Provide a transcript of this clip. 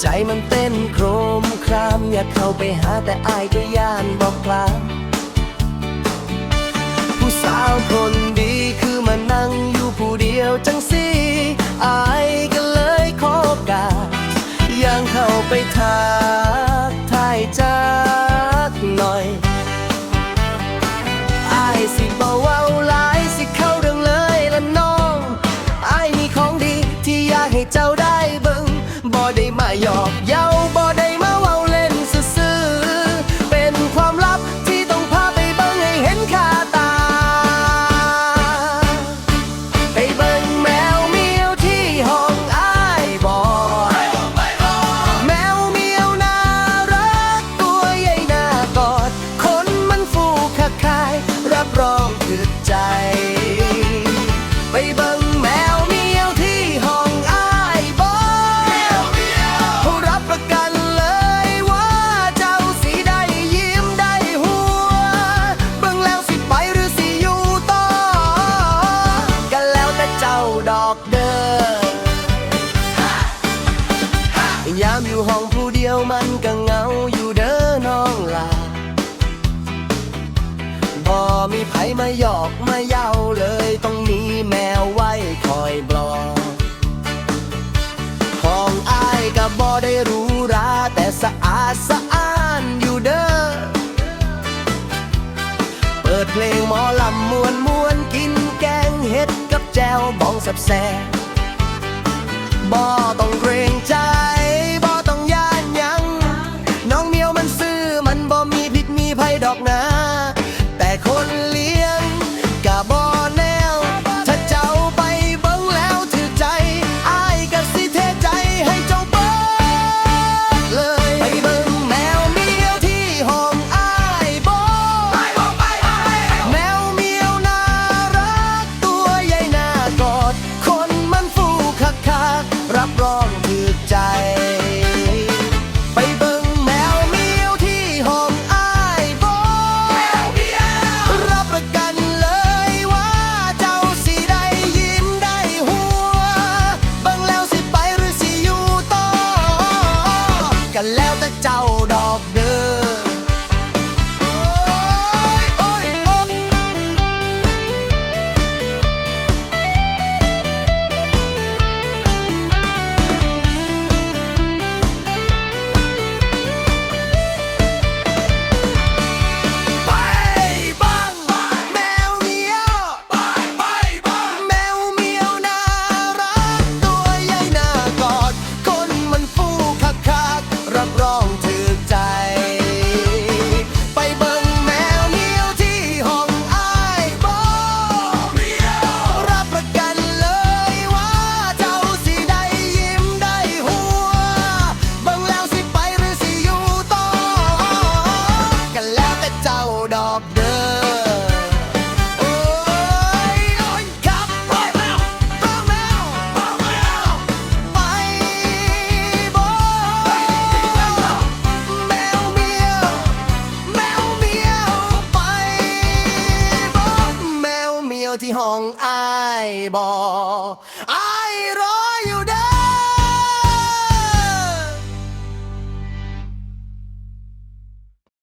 ใจมันเต้นโครมคราม อยากเข้าไปหาแต่อายก็ย่านบอกกล่าผู้สาวคนดีคือมานั่งอยู่ผู้เดียวจังสิอายก็เลยขอกาสย่างเข้าไปทา อกเด้อยามอยู่ห้องผู้เดียวมันก็เหงาอยู่เด้อน้องลาบ่มีไผมาหยอกมาเย้าเลยต้องมีแมวไว้คอยบลอของอายกับบ่ได้รู้ราแต่สะอาดสะอาดอยู่เด้อ เปิดเพลงหมอลำมวนมวนกิน ดกับแจวมองสับแสบบ่ต้องเกรงใจ ห้องอายบออายรออยู่เด้อ